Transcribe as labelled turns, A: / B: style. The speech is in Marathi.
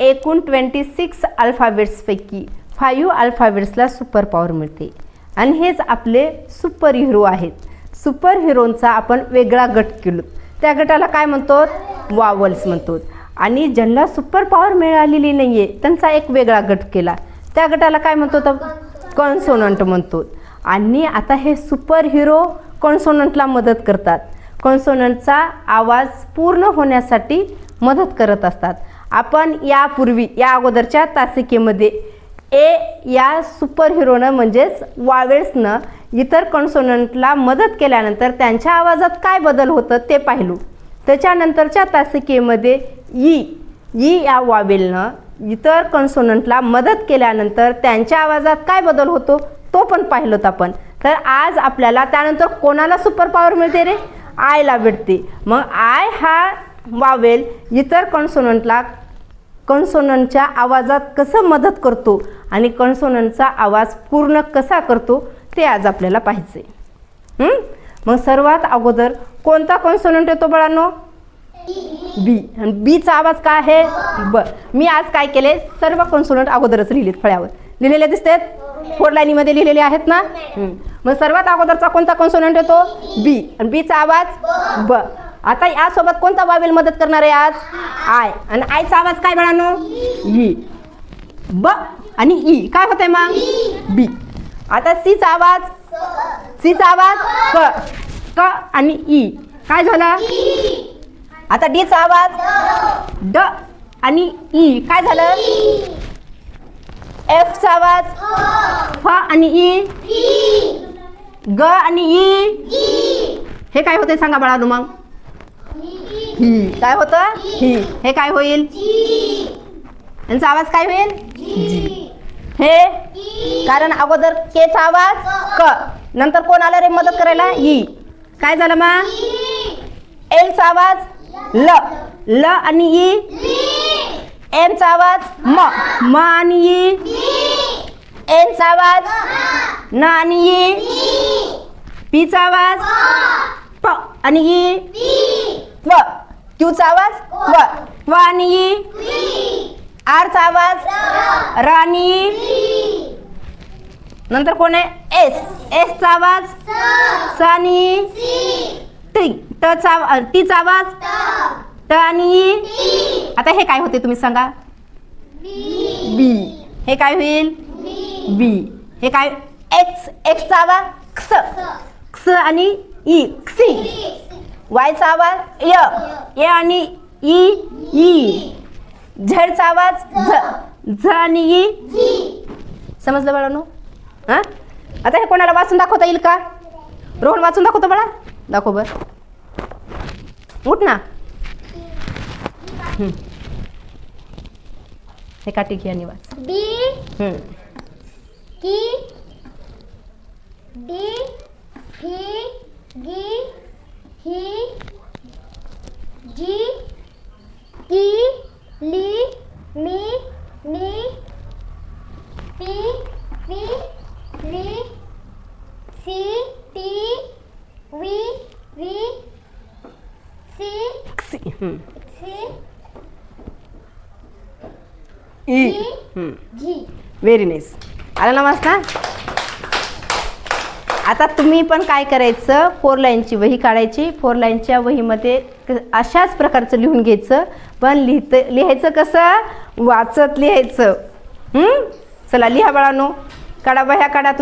A: एकूण ट्वेंटी सिक्स अल्फाबेट्सपैकी फाईव्ह अल्फाबेट्सला सुपर पॉवर मिळते. आणि हेच आपले सुपर हिरो आहेत. सुपर हिरोंचा आपण वेगळा गट केलो. त्या गटाला काय म्हणतो वावल्स म्हणतो आणि ज्यांना सुपर पॉवर मिळालेली नाही आहे त्यांचा एक वेगळा गट केला. त्या गटाला काय म्हणतो तर कॉन्सोनंट म्हणतो आणि आता हे सुपर हिरो कॉन्सोनंटला मदत करतात. कॉन्सोनंटचा आवाज पूर्ण होण्यासाठी मदत करत असतात. आपण यापूर्वी या अगोदरच्या तासिकेमध्ये ए या सुपर हिरोनं म्हणजेच वावेल्सनं इतर कॉन्सोनंटला मदत केल्यानंतर त्यांच्या आवाजात काय बदल होतं ते पाहिलो. त्याच्यानंतरच्या तासिकेमध्ये ई ई या वावेलनं इतर कॉन्सोनंटला मदत केल्यानंतर त्यांच्या आवाजात काय बदल होतो तो पण पाहिलोत आपण. तर आज आपल्याला त्यानंतर कोणाला सुपर पॉवर मिळते रे? आयला भेटते. मग आय हा वावेल. इतर कॉन्सोनंटला कन्सोनंटच्या आवाजात कसं मदत करतो आणि कन्सोनंटचा आवाज पूर्ण कसा करतो ते आज आपल्याला पाहिजे हं? मग सर्वात अगोदर कोणता कॉन्सोनंट येतो बाळांनो? बी. आणि बीचा आवाज काय आहे? ब. मी आज काय केले? सर्व कॉन्सोनंट अगोदरच लिहिलेत फळ्यावर. लिहिलेले दिसतात? फोर लाईनीमध्ये लिहिलेले आहेत ना? हं. मग सर्वात अगोदरचा कोणता कॉन्सोनंट येतो? बी. आणि बीचा आवाज? ब. आता यासोबत कोणता वावेल मदत करणार आहे आज? आय. आणि आयचा आवाज काय बाळांनो? ई. ब आणि ई. काय होतंय मग? बी. आता सीचा आवाज? सीचा आवाज? क. क आणि ई. काय झाला? आता डीचा आवाज? ड. आणि ई. काय झालं? एफचा आवाज? फ. आणि ई? ग आणि ई? हे काय होते सांगा बाळांनो मग? काय होतं? ही. हे. काय होईल? यांचा आवाज काय होईल? हे? कारण अगोदर केचा आवाज क. नंतर कोण आलं रे मदत करायला? ई. काय झालं मग एलचा आवाज ल. ल. आणि ई? एमचा आवाज म. म. आणि ई? एनचा आवाज न आणि ई? पीचा आवाज प. आणि ई? व. क्यूचा आवाज? व व आणि ई आरचा आवाज? र आणि ई नंतर कोण आहे? एस. एसचा आवाज? स. आणि ई टी. टचा टीचा आवाज? ट. आणि आता हे काय होते तुम्ही सांगा? बी. हे काय होईल? बी. हे काय? एक्स. एक्सचा आवाज? क्स. क्स आणि ई. क्सी. वायचा आवाज य य आणि ई ई झेडचा आवाज झ झ आणि ई समजलं बाळांनो? हां? आता हे कोणाला वाचून दाखवता येईल का? रोहन वाचून दाखवतो बाळा. दाखव बर. उठ ना. हं. काठी घे आणि वाच.
B: D P ji li mi ni pi pi li si ti vi
A: vi si
B: si
A: si
B: e
A: ji very nice. Ala namaste आता तुम्ही पण काय करायचं? फोर लाईनची वही काढायची. फोर लाईनच्या वहीमध्ये अशाच प्रकारचं लिहून घ्यायचं. पण लिहितं लिहायचं कसं? वाचत लिहायचं. चला लिहा बाळानो. काढा वह्या काढा